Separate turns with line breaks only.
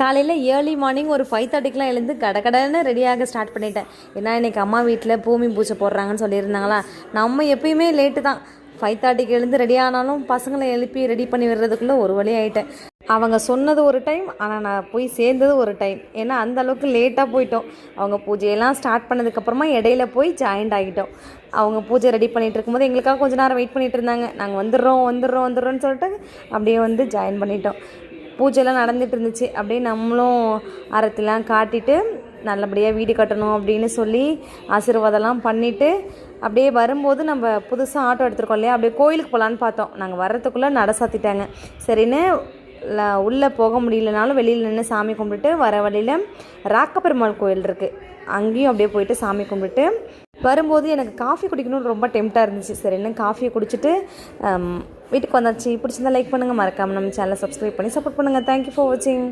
காலையில் early morning ஒரு five தேர்ட்டிக்கெலாம் எழுந்து கடகடன்னு ரெடியாக ஸ்டார்ட் பண்ணிட்டேன். ஏன்னா இன்றைக்கி அம்மா வீட்டில் பூமி பூஜை போடுறாங்கன்னு சொல்லியிருந்தாங்களா? நம்ம எப்பயுமே லேட்டு தான். ஃபைவ் தேர்ட்டிக்கு எழுந்து ரெடி ஆனாலும் பசங்களை எழுப்பி ரெடி பண்ணி விடுறதுக்குள்ளே ஒரு வழி ஆகிட்டேன் அவங்க சொன்னது ஒரு டைம் ஆனால் நான் போய் சேர்ந்தது ஒரு டைம் ஏன்னா அந்த அளவுக்கு லேட்டாக போயிட்டோம். அவங்க பூஜையெல்லாம் ஸ்டார்ட் பண்ணதுக்கப்புறமா இடையில போய் ஜாயின்ட் ஆகிட்டோம். அவங்க பூஜை ரெடி பண்ணிகிட்டு இருக்கும்போது எங்களுக்காக கொஞ்ச நேரம் வெயிட் பண்ணிட்டு இருந்தாங்க. நாங்கள் வந்துடுறோம் வந்துடுறோம் வந்துடுறோன்னு சொல்லிட்டு அப்படியே வந்து ஜாயின் பண்ணிட்டோம். பூஜைலாம் நடந்துட்டு இருந்துச்சு அப்படியே நம்மளும் அரத்திலாம் காட்டிட்டு நல்லபடியாக வீடு கட்டணும் அப்படின்னு சொல்லி ஆசீர்வாதம்லாம் பண்ணிவிட்டு அப்படியே வரும்போது நம்ம புதுசாக ஆட்டோ எடுத்துருக்கோம் இல்லையா? அப்படியே கோயிலுக்கு போகலான்னு பார்த்தோம். நாங்கள் வர்றதுக்குள்ளே நட சாத்திட்டாங்க. சரின்னு உள்ளே போக முடியலனாலும் வெளியில் நின்று சாமி கும்பிட்டுட்டு வர வழியில் ராக்கப்பெருமாள் கோயில் இருக்குது அங்கேயும் அப்படியே போயிட்டு சாமி கும்பிட்டு வரும்போது எனக்கு காஃபி குடிக்கணும்னு ரொம்ப டெம்ட்டாக இருந்துச்சு. சரின்னு காஃபியை குடிச்சிட்டு வீட்டுக்கு வந்தாச்சு. பிடிச்சிருந்தா லைக் பண்ணுங்கள் மறக்காமல் நம்ம சேனலை சப்ஸ்கிரைப் பண்ணி சப்போர்ட் பண்ணுங்கள் தேங்க்யூ ஃபார் வாட்சிங்